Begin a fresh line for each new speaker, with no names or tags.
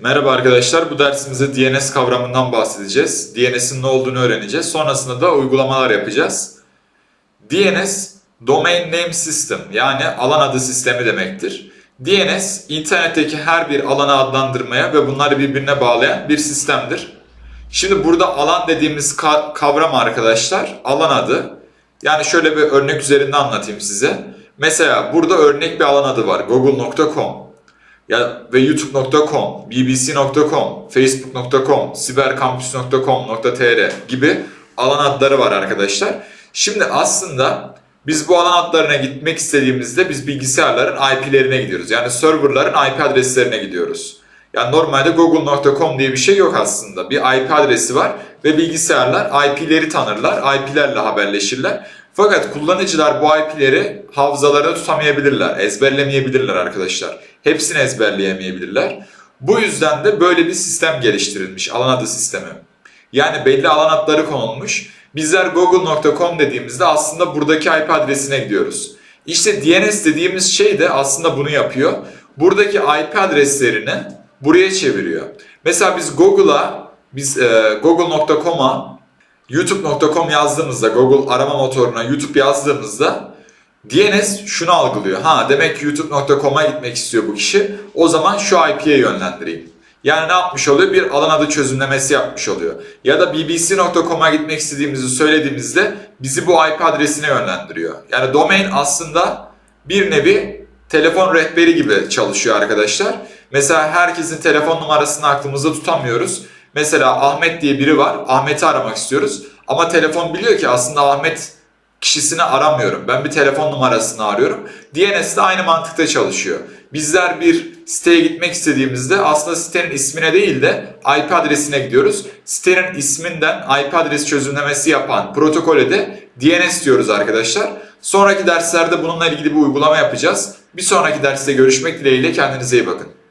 Merhaba arkadaşlar, bu dersimizde DNS kavramından bahsedeceğiz. DNS'in ne olduğunu öğreneceğiz. Sonrasında da uygulamalar yapacağız. DNS, Domain Name System yani alan adı sistemi demektir. DNS, internetteki her bir alanı adlandırmaya ve bunları birbirine bağlayan bir sistemdir. Şimdi burada alan dediğimiz ka- kavram arkadaşlar, alan adı. Yani şöyle bir örnek üzerinde anlatayım size. Mesela burada örnek bir alan adı var, google.com. Ya ve youtube.com, bbc.com, facebook.com, siberkampüs.com.tr gibi alan adları var arkadaşlar. Şimdi aslında biz bu alan adlarına gitmek istediğimizde biz bilgisayarların IP'lerine gidiyoruz. Yani serverların IP adreslerine gidiyoruz. Yani normalde google.com diye bir şey yok aslında. Bir IP adresi var ve bilgisayarlar IP'leri tanırlar, IP'lerle haberleşirler. Fakat kullanıcılar bu IP'leri hafızalarında tutamayabilirler, ezberlemeyebilirler arkadaşlar. Hepsini ezberleyemeyebilirler. Bu yüzden de böyle bir sistem geliştirilmiş, alan adı sistemi. Yani belli alan adları konulmuş. Bizler google.com dediğimizde aslında buradaki IP adresine gidiyoruz. İşte DNS dediğimiz şey de aslında bunu yapıyor. Buradaki IP adreslerini buraya çeviriyor. Mesela biz Google'a, biz e, google.com'a youtube.com yazdığımızda, Google arama motoruna YouTube yazdığımızda DNS şunu algılıyor. Ha demek youtube.com'a gitmek istiyor bu kişi. O zaman şu IP'ye yönlendireyim. Yani ne yapmış oluyor? Bir alan adı çözümlemesi yapmış oluyor. Ya da bbc.com'a gitmek istediğimizi söylediğimizde bizi bu IP adresine yönlendiriyor. Yani domain aslında bir nevi telefon rehberi gibi çalışıyor arkadaşlar. Mesela herkesin telefon numarasını aklımızda tutamıyoruz. Mesela Ahmet diye biri var. Ahmet'i aramak istiyoruz. Ama telefon biliyor ki aslında Ahmet kişisini aramıyorum. Ben bir telefon numarasını arıyorum. DNS de aynı mantıkta çalışıyor. Bizler bir siteye gitmek istediğimizde aslında sitenin ismine değil de IP adresine gidiyoruz. Sitenin isminden IP adresi çözümlemesi yapan protokole de DNS diyoruz arkadaşlar. Sonraki derslerde bununla ilgili bir uygulama yapacağız. Bir sonraki derste görüşmek dileğiyle kendinize iyi bakın.